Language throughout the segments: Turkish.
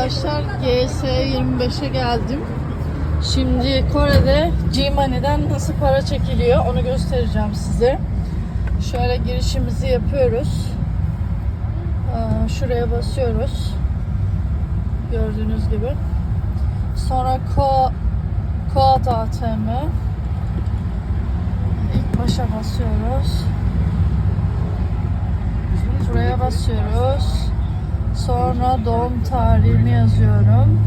arkadaşlar GS25'e geldim. Şimdi Kore'de G-Money'den nasıl para çekiliyor onu göstereceğim size. Şöyle girişimizi yapıyoruz. Ee, Şuraya basıyoruz. Gördüğünüz gibi. Sonra Ko Koat ATM. İlk başa basıyoruz. Buraya basıyoruz. Sonra doğum tarihimi yazıyorum.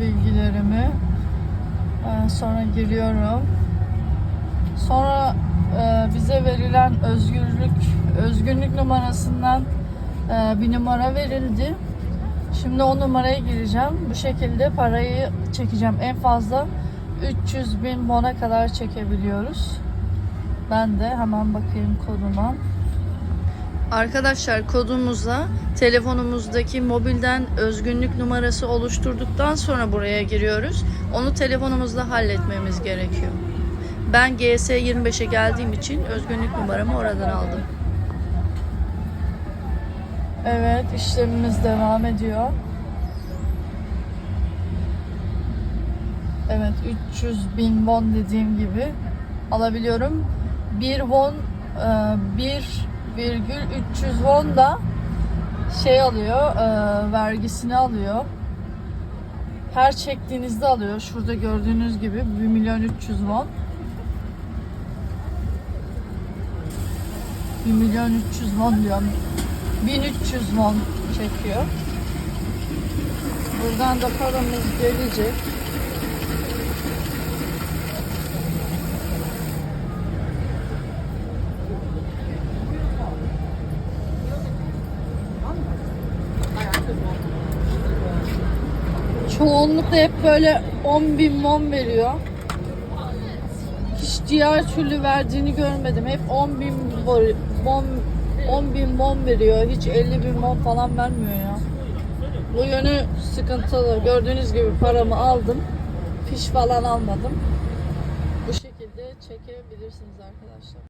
Bilgilerimi. Ee, sonra giriyorum. Sonra e, bize verilen özgürlük özgünlük numarasından e, bir numara verildi. Şimdi o numaraya gireceğim. Bu şekilde parayı çekeceğim. En fazla 300 bin won'a kadar çekebiliyoruz. Ben de hemen bakayım koduma. Arkadaşlar kodumuzla telefonumuzdaki mobilden özgünlük numarası oluşturduktan sonra buraya giriyoruz. Onu telefonumuzla halletmemiz gerekiyor. Ben GS25'e geldiğim için özgünlük numaramı oradan aldım. Evet işlemimiz devam ediyor. Evet 300 bin won dediğim gibi alabiliyorum. 1 won e, 1 virgül 300 won da şey alıyor e, vergisini alıyor. Her çektiğinizde alıyor. Şurada gördüğünüz gibi 1 milyon 300 won. 1 milyon 300 won diyorum. 1300 won çekiyor. Buradan da paramız gelecek. Çoğunlukla hep böyle 10 bin won veriyor. Hiç diğer türlü verdiğini görmedim. Hep 10 bin won, 10 bin won veriyor. Hiç 50 bin won falan vermiyor ya. Bu yönü sıkıntılı. Gördüğünüz gibi paramı aldım. Fiş falan almadım. Bu şekilde çekebilirsiniz arkadaşlar.